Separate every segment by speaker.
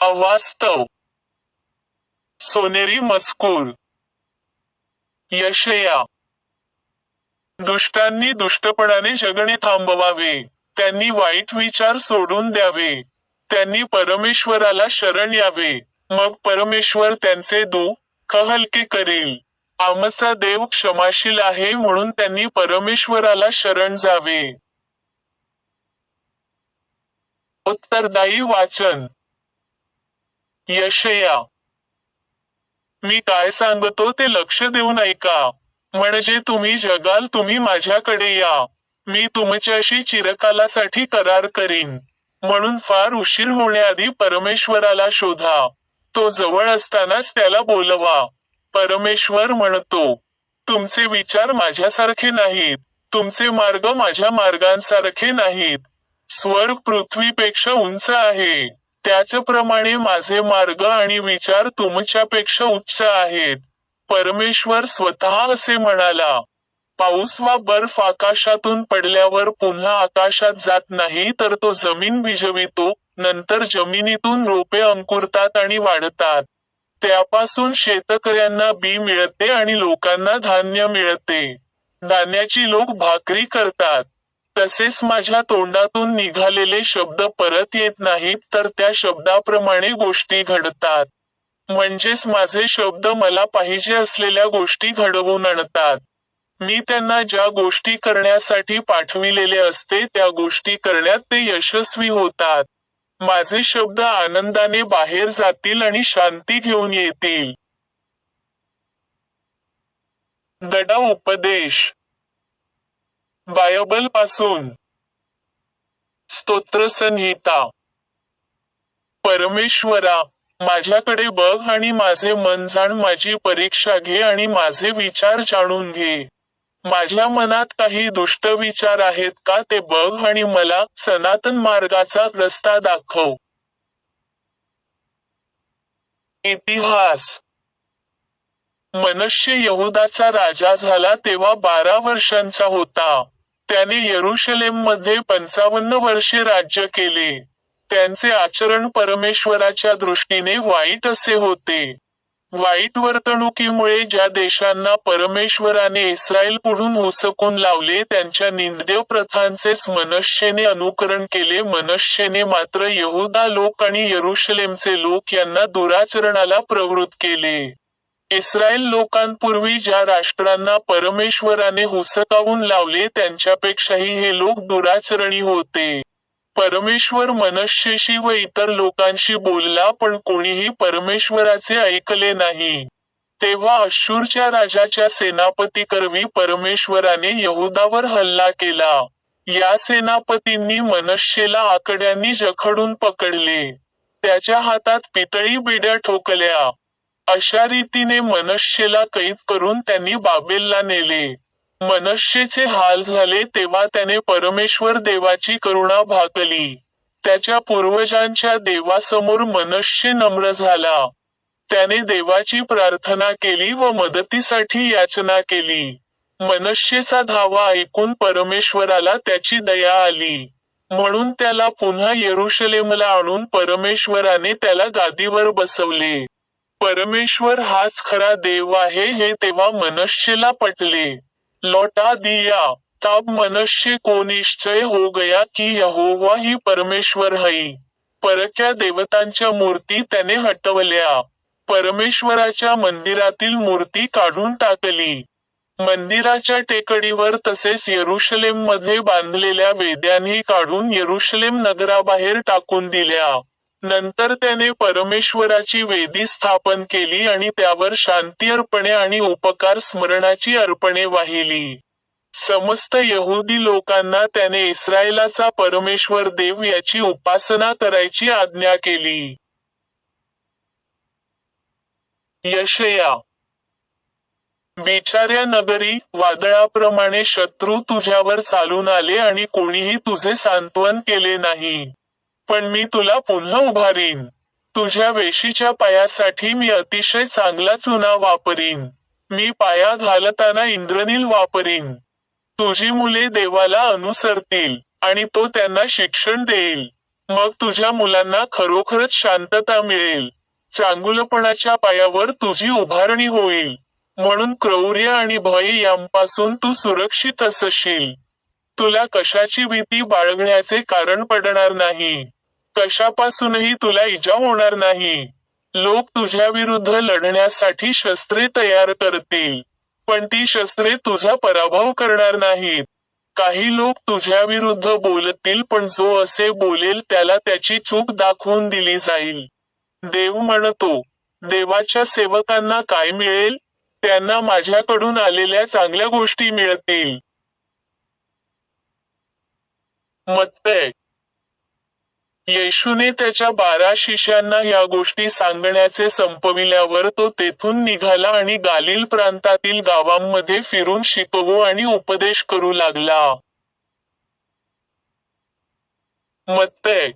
Speaker 1: अवास्तव. सोनेरी मजकूर. यशया. दुष्टांनी दुष्टपणाने जगणे थांबवावे. त्यांनी वाईट विचार सोडून द्यावे. त्यांनी परमेश्वराला शरण यावे. मग परमेश्वर त्यांचे दुःख हलके करेल. आमचा देव क्षमाशील आहे म्हणून त्यांनी परमेश्वराला शरण जावे. उत्तरदायी वाचन. यशया मी काय सांगतो ते लक्ष देऊन ऐका. म्हणजे तुम्ही जगाल तुम्ही माझ्याकडे या. मी तुमच्याशी चिरकालासाठी करार करीन. म्हणून फार उशीर होण्याआधी परमेश्वराला शोधा. तो जवळ असतानाच त्याला बोलवा. परमेश्वर म्हणतो तुमचे विचार माझ्यासारखे नाहीत. तुमचे मार्ग माझ्या मार्गांसारखे नाहीत. स्वर्ग पृथ्वीपेक्षा उंच आहे. त्याचप्रमाणे माझे मार्ग आणि विचार तुमच्यापेक्षा उच्च आहेत. परमेश्वर स्वतः असे म्हणाला पाऊस वा बर्फ आकाशातून पडल्यावर पुन्हा आकाशात जात नाही तर तो जमीन भिजवितो नंतर जमिनीतून रोपे अंकुरतात आणि वाढतात. त्यापासून शेतकऱ्यांना बी मिळते आणि लोकांना धान्य मिळते. धान्याची लोक भाकरी करतात. तसेच माझ्या तोंडातून निघालेले शब्द परत येत नाहीत तर त्या शब्दाप्रमाणे गोष्टी घडतात. म्हणजेच माझे शब्द मला पाहिजे असलेल्या गोष्टी घडवून आणतात. मी त्यांना ज्या गोष्टी करण्यासाठी पाठविलेले असते त्या गोष्टी करण्यात ते यशस्वी होतात. माझे शब्द आनंदाने बाहेर जातील आणि शांती घेऊन येतील. दडा उपदेश बायबलपासून स्तोत्र संहिता. परमेश्वरा माझ्याकडे बघ आणि माझे मन जाण माझी परीक्षा घे आणि माझे विचार जाणून घे. माझ्या मनात काही दुष्ट विचार आहेत का ते बघ आणि मला सनातन मार्गाचा रस्ता दाखव. इतिहास. मनुष्य यहुदाचा राजा झाला तेव्हा बारा वर्षांचा होता. त्याने येरुशलेममध्ये पंचावन्न वर्षे राज्य केले. त्यांचे आचरण परमेश्वराच्या दृष्टीने वाईट असे होते. वाईट वर्तणुकीमुळे ज्या देशांना परमेश्वराने इस्रायल पुढून हुसकून लावले त्यांच्या निंदेव प्रथांचेच मनुष्यने अनुकरण केले. मनुष्यने मात्र यहुदा लोक आणि यरुशलेमचे लोक यांना दुराचरणाला प्रवृत्त केले. इस्रायल लोकांपूर्वी ज्या राष्ट्रांना परमेश्वराने हुसकावून लावले त्यांच्यापेक्षाही हे लोक दुराचरणी होते. परमेश्वर मनुष्यशी व इतर लोकांशी बोलला पण कोणीही परमेश्वराचे ऐकले नाही. तेव्हा अश्शूरच्या राजाच्या सेनापती करवी परमेश्वराने यहुदावर हल्ला केला. या सेनापतींनी मनुष्येला आकड्यांनी जखडून पकडले. त्याच्या हातात पितळी बिड्या ठोकल्या. अशा रीतीने मनुष्येला कैद करून त्यांनी बाबेलला नेले. मनुष्येचे हाल झाले तेव्हा त्याने परमेश्वर देवाची करुणा भागली. त्याच्या पूर्वजांच्या देवासमोर मनुष्य नम्र झाला. त्याने देवाची प्रार्थना केली व मदतीसाठी याचना केली. मनुष्येचा धावा ऐकून परमेश्वराला त्याची दया आली. म्हणून त्याला पुन्हा येरुशलेमला आणून परमेश्वराने त्याला गादीवर बसवले. परमेश्वर हाच खरा देव आहे हे तेव्हा मनुष्यला पटले. लौटा दिया तब मनुष्य को निश्चय हो गया की यहोवा ही परमेश्वर हई. परक्या देवतांच्या मूर्ती त्याने हटवल्या. परमेश्वराच्या मंदिरातील मूर्ती काढून टाकली. मंदिराच्या टेकडीवर तसेच येरुशलेममध्ये बांधलेल्या वेद्यांनी काढून येरुशलेम नगराबाहेर टाकून दिल्या. नंतर त्याने परमेश्वराची वेदी स्थापन केली आणि त्यावर शांती अर्पणे आणि उपकार स्मरणाची अर्पणे वाहिली. समस्त यहुदी लोकांना त्याने इस्रायलाचा परमेश्वर देव याची उपासना करायची आज्ञा केली. यशया. बिचाऱ्या नगरी वादळाप्रमाणे शत्रू तुझ्यावर चालून आले आणि कोणीही तुझे सांत्वन केले नाही. पण मी तुला पुन्हा उभारीन. तुझ्या वेशीच्या पायासाठी मी अतिशय चांगला चुना वापरीन. मी पाया घालताना इंद्रनील वापरीन. तुझी मुले देवाला अनुसरतील आणि तो त्यांना शिक्षण देईल. मग तुझ्या मुलांना खरोखरच शांतता मिळेल. चांगुलपणाच्या पायावर तुझी उभारणी होईल. म्हणून क्रौर्य आणि भय यांपासून तू सुरक्षित असशील. तुला कशाची भीती बाळगण्याचे कारण पडणार नाही. कशापासूनही तुला इजा होणार नाही. लोक तुझ्या विरुद्ध लढण्यासाठी शस्त्रे तयार करतील पण ती शस्त्रे तुझा पराभव करणार नाहीत. काही लोक तुझ्या विरुद्ध बोलतील पण जो असे बोलेल त्याला त्याची चूक दाखवून दिली जाईल. देव म्हणतो देवाच्या सेवकांना काय मिळेल? त्यांना माझ्याकडून आलेल्या चांगल्या गोष्टी मिळतील. मत्तय येशूने त्याच्या बारा शिष्यांना या गोष्टी सांगण्याचे संपविल्यावर तो तेथून निघाला आणि गालिल प्रांतातील गावांमध्ये फिरून शिकवू आणि उपदेश करू लागला. मत्तय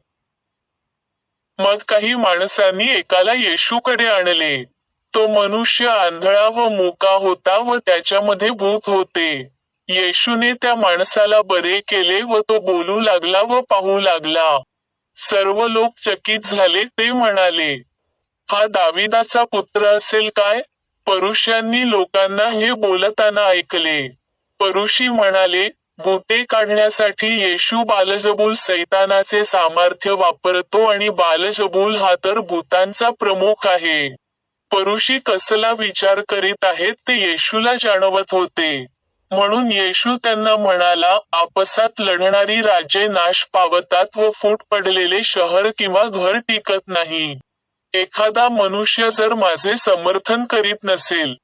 Speaker 1: मग काही माणसांनी एकाला येशूकडे आणले. तो मनुष्य आंधळा व मुका होता व त्याच्यामध्ये भूत होते. येशूने त्या माणसाला बरे केले व तो बोलू लागला व पाहू लागला. सर्व लोक चकित झाले ते म्हणाले हा दाविदाचा पुत्र असेल काय? परुष्यांनी लोकांना हे बोलताना ऐकले. परुषी म्हणाले भूते काढण्यासाठी येशू बालजबूल सैतानाचे सामर्थ्य वापरतो आणि बालजबूल हा तर भूतांचा प्रमुख आहे. परुषी कसला विचार करीत आहेत ते येशूला जाणवत होते. म्हणून येशू त्यांना म्हणाला आपसात लढणारी राज्ये नाश पावतात व फूट पडलेले शहर किंवा घर टिकत नाही. एखादा मनुष्य जर माझे समर्थन करीत नसेल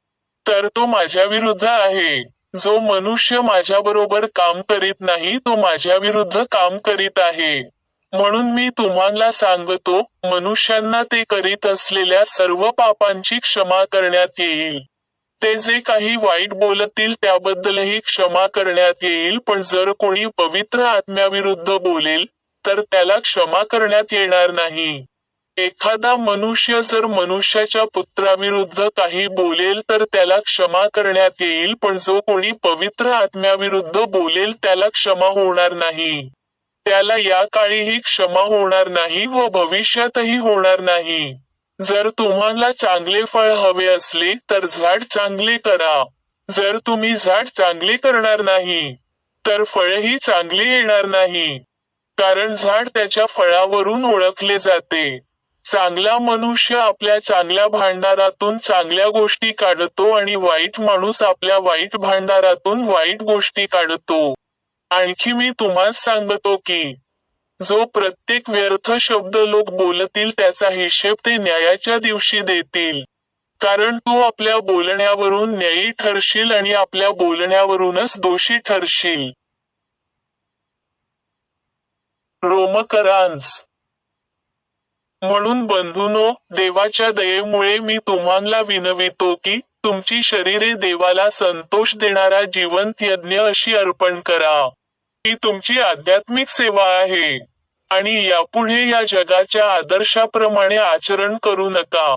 Speaker 1: तर तो माझ्या विरुद्ध आहे. जो मनुष्य माझ्याबरोबर काम करीत नाही तो माझ्या विरुद्ध काम करीत आहे. म्हणून मी तुम्हाला सांगतो मनुष्यांना ते करीत असलेल्या सर्व पापांची क्षमा करण्यात येईल. ते जे काही वाईट बोलतील त्याबद्दलही क्षमा करण्यात येईल पण जर कोणी पवित्र आत्म्याविरुद्ध बोलेल तर त्याला क्षमा करण्यात येणार नाही. एखादा मनुष्य जर मनुष्याच्या पुत्राविरुद्ध काही बोलेल तर त्याला क्षमा करण्यात येईल पण जो कोणी पवित्र आत्म्याविरुद्ध बोलेल त्याला क्षमा होणार नाही. त्याला या काळीही क्षमा होणार नाही व भविष्यातही होणार नाही. जर तुम्हाला चांगले फळ हवे असले तर झाड चांगले करा. जर तुम्ही झाड चांगले करणार नाही तर फळही चांगले येणार नाही. कारण झाड त्याच्या फळावरून ओळखले जाते. चांगला मनुष्य आपल्या चांगल्या भांडारातून चांगल्या गोष्टी काढतो आणि वाईट माणूस आपल्या वाईट भांडारातून वाईट गोष्टी काढतो. आणखी मी तुम्हाला सांगतो की जो प्रत्येक व्यर्थ शब्द लोक बोलतील त्याचा हिशेब ते न्यायाच्या दिवशी देतील. कारण तू आपल्या बोलण्यावरून न्यायी ठरशील आणि आपल्या बोलण्यावरूनच दोषी ठरशील. रोमकरांस. म्हणून बंधूनो देवाच्या दयेमुळे मी तुम्हाला विनवितो की तुमची शरीरे देवाला संतोष देणारा जिवंत यज्ञ अशी अर्पण करा. ही तुमची आध्यात्मिक सेवा आहे. आणि यापुढे या जगाच्या आदर्शाप्रमाणे आचरण करू नका.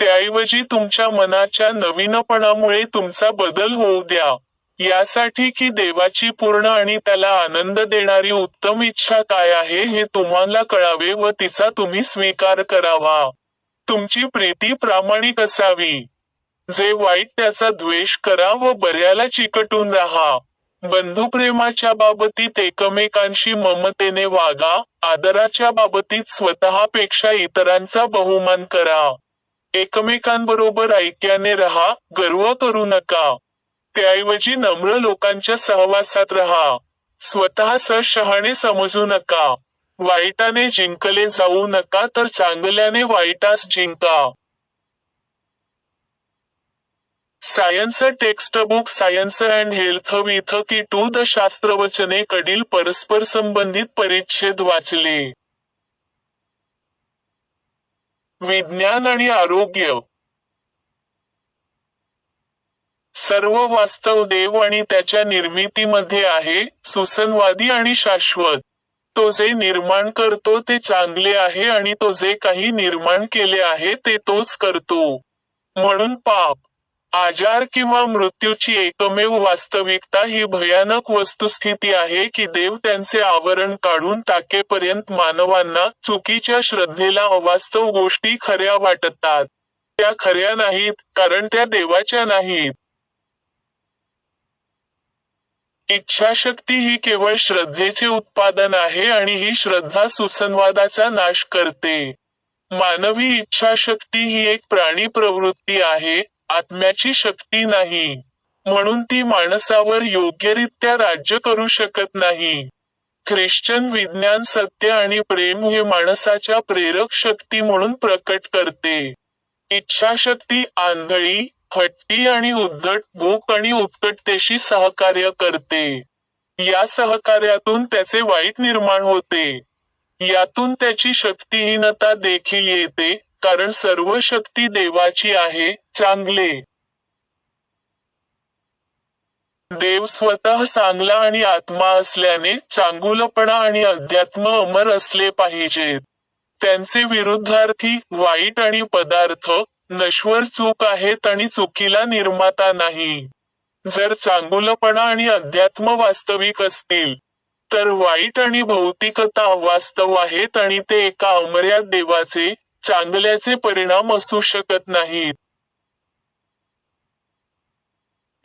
Speaker 1: त्याऐवजी तुमच्या मनाच्या नवीनपणामुळे तुमचा बदल होऊ द्या. यासाठी की देवाची पूर्ण आणि त्याला आनंद देणारी उत्तम इच्छा काय आहे हे तुम्हाला कळावे व तिचा तुम्ही स्वीकार करावा. तुमची प्रीती प्रामाणिक असावी. जे वाईट त्याचा द्वेष करा व बऱ्याला चिकटून राहा. बंधुप्रेमाच्या बाबतीत एकमेकांशी ममतेने वागा आदराच्या बाबतीत स्वतःपेक्षा इतरांचा बहुमान करा. एकमेकांबरोबर ऐक्याने रहा गर्व करू नका. त्याऐवजी नम्र लोकांच्या सहवासात रहा. स्वतः शहाणे समजू नका. वाईटाने जिंकले जाऊ नका तर चांगल्याने वाईटास जिंका. Science textbook science and health with key to the शास्त्रवचने कडील परस्पर संबंधित परिच्छेद वाचले विज्ञान आणि आरोग्य सर्व वास्तव देव आणि त्याच्या निर्मितीमध्ये आहे सुसंवादी आणि शाश्वत तो जे निर्माण करतो ते चांगले आहे आणि तो जे काही निर्माण केले आहे ते तोच करतो म्हणून पाप आजार किंवा मृत्यूची एकमेव वास्तविकता ही भयानक वस्तुस्थिती आहे की देव त्यांचे आवरण काढून टाकेपर्यंत मानवांना चुकीच्या श्रद्धेला अवास्तव गोष्टी खऱ्या वाटतात. त्या खऱ्या नाहीत कारण त्या देवाच्या नाहीत. इच्छाशक्ती ही केवळ श्रद्धेचे उत्पादन आहे आणि ही श्रद्धा सुसंवादाचा नाश करते. मानवी इच्छाशक्ती ही एक प्राणी प्रवृत्ती आहे आत्म्याची शक्ती नाही. म्हणून ती माणसावर योग्यरित्या राज्य करू शकत नाही. ख्रिश्चन विज्ञान सत्य आणि प्रेम हे माणसाच्या प्रेरक शक्ती म्हणून प्रकट करते. इच्छाशक्ती आंधळी हट्टी आणि उद्धट भूक आणि उत्कटतेशी सहकार्य करते. या सहकार्यातून त्याचे वाईट निर्माण होते. यातून त्याची शक्तिहीनता देखील येते. कारण सर्व शक्ती देवाची आहे चांगले. देव स्वतः चांगला आणि आत्मा असल्याने चांगुलपणा आणि अध्यात्म अमर असले पाहिजेत. त्यांचे विरुद्धार्थी वाईट आणि पदार्थ नश्वर चूक आहेत आणि चुकीला निर्माता नाही. जर चांगुलपणा आणि अध्यात्म वास्तविक असतील तर वाईट आणि भौतिकता वास्तव आहेत आणि ते एका अमर्याद देवाचे चांगल्याचे परिणाम असू शकत नाहीत.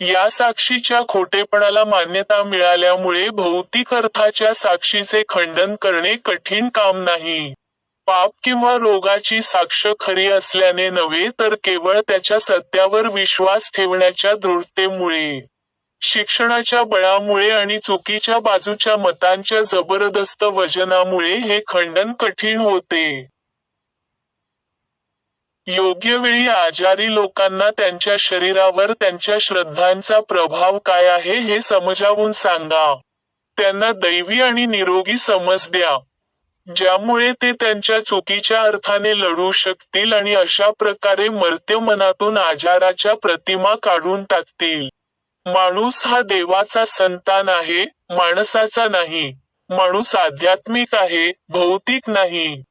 Speaker 1: या साक्षीच्या खोटेपणाला मान्यता मिळाल्यामुळे भौतिक अर्थाच्या साक्षीचे खंडन करणे कठीण काम नाही. पाप किंवा रोगाची साक्ष खरी असल्याने नव्हे तर केवळ त्याच्या सत्यावर विश्वास ठेवण्याच्या दृढतेमुळे. शिक्षणाच्या बळामुळे आणि चुकीच्या बाजूच्या मतांच्या जबरदस्त वजनामुळे हे खंडन कठीण होते. योग्य वेळी आजारी लोकांना त्यांच्या शरीरावर त्यांच्या श्रद्धांचा प्रभाव काय आहे हे समजावून सांगा. त्यांना दैवी आणि निरोगी समज द्या. ज्यामुळे ते त्यांच्या चुकीच्या अर्थाने लढू शकतील आणि अशा प्रकारे मर्त्य मनातून आजाराच्या प्रतिमा काढून टाकतील. माणूस हा देवाचा संतान आहे माणसाचा नाही. माणूस आध्यात्मिक आहे भौतिक नाही.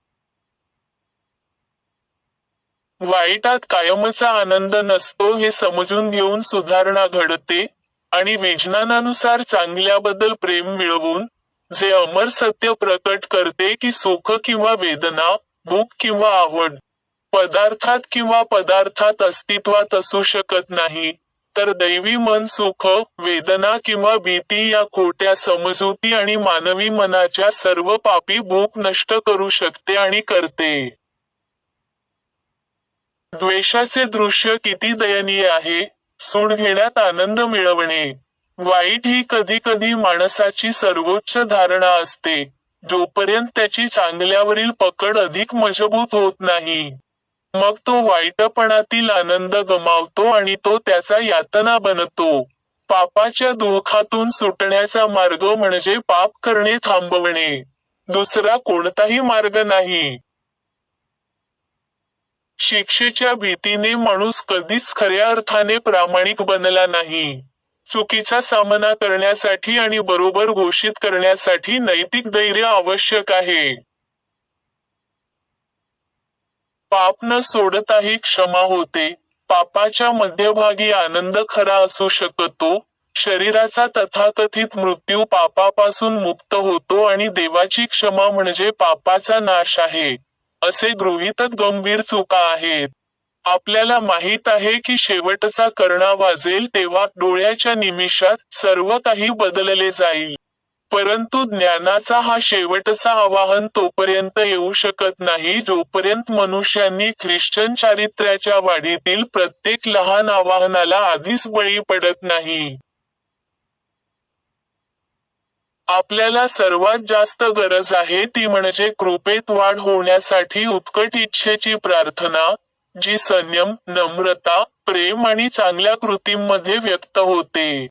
Speaker 1: वाईटात कायमचा आनंद नसतो हे समजून घेऊन सुधारणा घडते आणि विज्ञानानुसार चांगल्याबद्दल प्रेम मिळवून जे अमर सत्य प्रकट करते की सुख किंवा वेदना भूक किंवा आवड पदार्थात किंवा पदार्थात अस्तित्वात असू शकत नाही तर दैवी मन सुख वेदना किंवा भीती या खोट्या समजुती आणि मानवी मनाच्या सर्व पापी भूक नष्ट करू शकते आणि करते. द्वेषाचे दृश्य किती दयनीय आहे सूड घेण्यात आनंद मिळवणे. वाईट ही कधी कधी माणसाची सर्वोच्च धारणा असते जोपर्यंत त्याची चांगल्यावरील पकड अधिक मजबूत होत नाही. मग तो वाईटपणातील आनंद गमावतो आणि तो त्याचा यातना बनतो. पापाच्या दुःखातून सुटण्याचा मार्ग म्हणजे पाप करणे थांबवणे. दुसरा कोणताही मार्ग नाही. शिक्षेच्या भीतीने माणूस कधीच खऱ्या अर्थाने प्रामाणिक बनला नाही. चुकीचा सामना करण्यासाठी आणि बरोबर घोषित करण्यासाठी नैतिक धैर्य आवश्यक आहे. पाप न सोडताही क्षमा होते. पापाच्या मध्यभागी आनंद खरा असू शकतो. शरीराचा तथाकथित मृत्यू पापापासून मुक्त होतो आणि देवाची क्षमा म्हणजे पापाचा नाश आहे. असे गृहितक गंभीर चुका आहेत. आपल्याला माहीत आहे की शेवटचा कर्णा वाजेल तेव्हा डोळ्याच्या निमिषात सर्व काही बदलले जाईल. परंतु ज्ञानाचा हा शेवटचा आवाहन तोपर्यंत येऊ शकत नाही जोपर्यंत मनुष्यांनी ख्रिश्चन चारित्र्याच्या वाढीतील प्रत्येक लहान आवाहनाला आधीच बळी पडत नाही. आपल्याला सर्वात जास्त गरज आहे ती म्हणजे कृपेत वाढ होण्यासाठी उत्कट इच्छेची प्रार्थना जी संयम नम्रता प्रेम आणि चांगल्या कृतींमध्ये व्यक्त होते.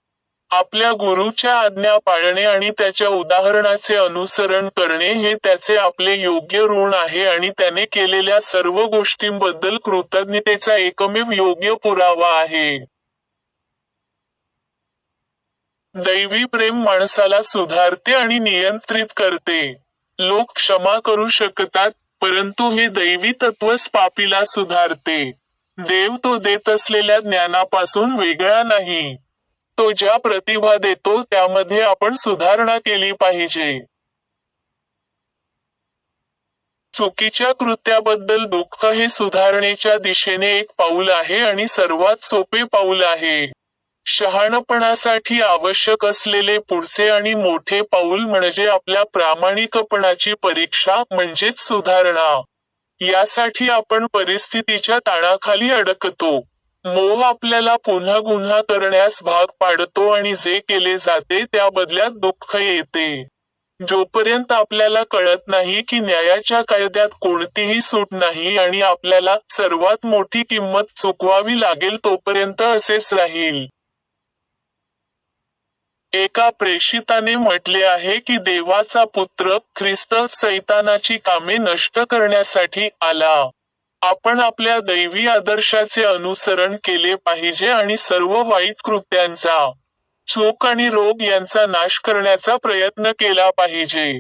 Speaker 1: आपल्या गुरुच्या आज्ञा पाळणे आणि त्याच्या उदाहरणाचे अनुसरण करणे हे त्याचे आपले योग्य ऋण आहे आणि त्याने केलेल्या सर्व गोष्टींबद्दल कृतज्ञतेचा एकमेव योग्य पुरावा आहे. दैवी प्रेम माणसाला सुधारते आणि नियंत्रित करते. लोक क्षमा करू शकतात परंतु हे दैवी तत्वच पापीला सुधारते. देव तो देत असलेल्या ज्ञानापासून वेगळा नाही. तो ज्या प्रतिभा देतो त्यामध्ये आपण सुधारणा केली पाहिजे. चुकीच्या कृत्याबद्दल दुःख हे सुधारणेच्या दिशेने एक पाऊल आहे आणि सर्वात सोपे पाऊल आहे. शहाणपणासाठी आवश्यक असलेले पुढचे आणि मोठे पाऊल म्हणजे आपल्या प्रामाणिकपणाची परीक्षा म्हणजेच सुधारणा. यासाठी आपण परिस्थितीच्या ताणाखाली अडकतो. मोह आपल्याला पुन्हा गुन्हा करण्यास भाग पाडतो आणि जे केले जाते त्या बदल्यात दुःख येते. जोपर्यंत आपल्याला कळत नाही की न्यायाच्या कायद्यात कोणतीही सूट नाही आणि आपल्याला सर्वात मोठी किंमत चुकवावी लागेल तोपर्यंत असेच राहील. एका प्रेषिताने म्हटले आहे की देवाचा पुत्र ख्रिस्त सैतानाची कामे नष्ट करण्यासाठी आला. आपण आपल्या दैवी आदर्शाचे अनुसरण केले पाहिजे आणि सर्व वाईट कृत्यांचा शोक आणि रोग यांचा नाश करण्याचा प्रयत्न केला पाहिजे.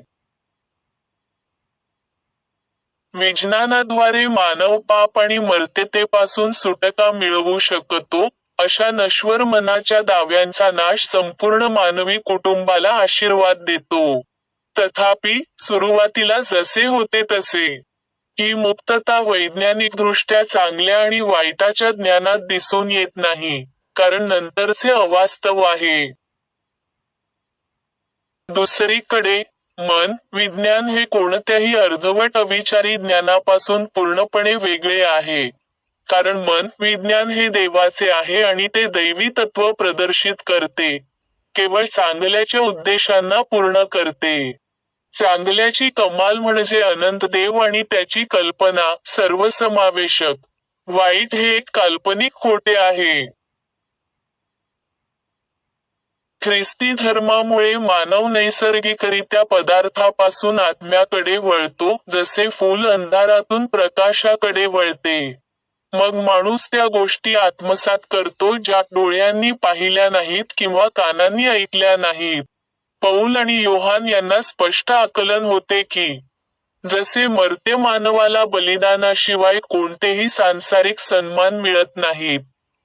Speaker 1: विज्ञानाद्वारे मानव पाप आणि मर्त्यतेपासून सुटका मिळवू शकतो अशा नश्वर मनाच्या दाव्यांचा नाश संपूर्ण मानवी कुटुंबाला आशीर्वाद देतो. तथापि सुरुवातीला जसे होते तसे. ही मुक्तता वैज्ञानिकदृष्ट्या चांगल्या आणि वाईटाच्या ज्ञानात दिसून येत नाही कारण नंतरचे अवास्तव आहे. दुसरीकडे मन विज्ञान हे कोणत्याही अर्धवट अविचारी ज्ञानापासून पूर्णपणे वेगळे आहे. कारण मन विज्ञान हे देवाचे आहे आणि ते दैवी तत्व प्रदर्शित करते. केवळ चांगल्याच्या उद्देशांना पूर्ण करते. चांगल्याची कमाल म्हणजे अनंत देव आणि त्याची कल्पना सर्वसमावेशक. वाईट हे एक काल्पनिक खोटे आहे. ख्रिस्ती धर्मामुळे मानव नैसर्गिकरित्या पदार्थापासून आत्म्याकडे वळतो जसे फूल अंधारातून प्रकाशाकडे वळते. मग माणूस त्या गोष्टी आत्मसात करतो ज्या डोळ्यांनी पाहिल्या नाहीत किंवा कानांनी ऐकल्या नाहीत. पौल आणि योहान यांना स्पष्ट आकलन होते की जसे मरते मानवाला बलिदानाशिवाय कोणतेही सांसारिक सन्मान मिळत नाहीत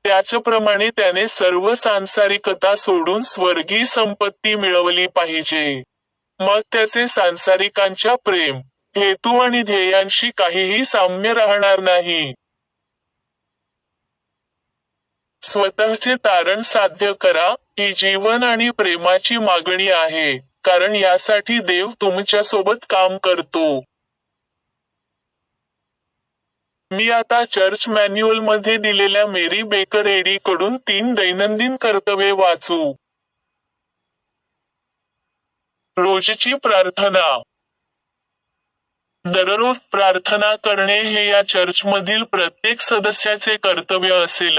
Speaker 1: त्याचप्रमाणे त्याने सर्व सांसारिकता सोडून स्वर्गीय संपत्ती मिळवली पाहिजे. मग त्याचे सांसारिकांच्या प्रेम हेतू आणि ध्येयांशी काहीही साम्य राहणार नाही. स्वतःचे तारण साध्य करा ही जीवन आणि प्रेमाची मागणी आहे कारण यासाठी देव तुमच्यासोबत काम करतो. मी आता चर्च मॅन्युअलमध्ये दिलेल्या मेरी बेकर एडी कडून तीन दैनंदिन कर्तव्ये वाचू. रोजची प्रार्थना. दररोज प्रार्थना करणे हे या चर्चमधील प्रत्येक सदस्याचे कर्तव्य असेल.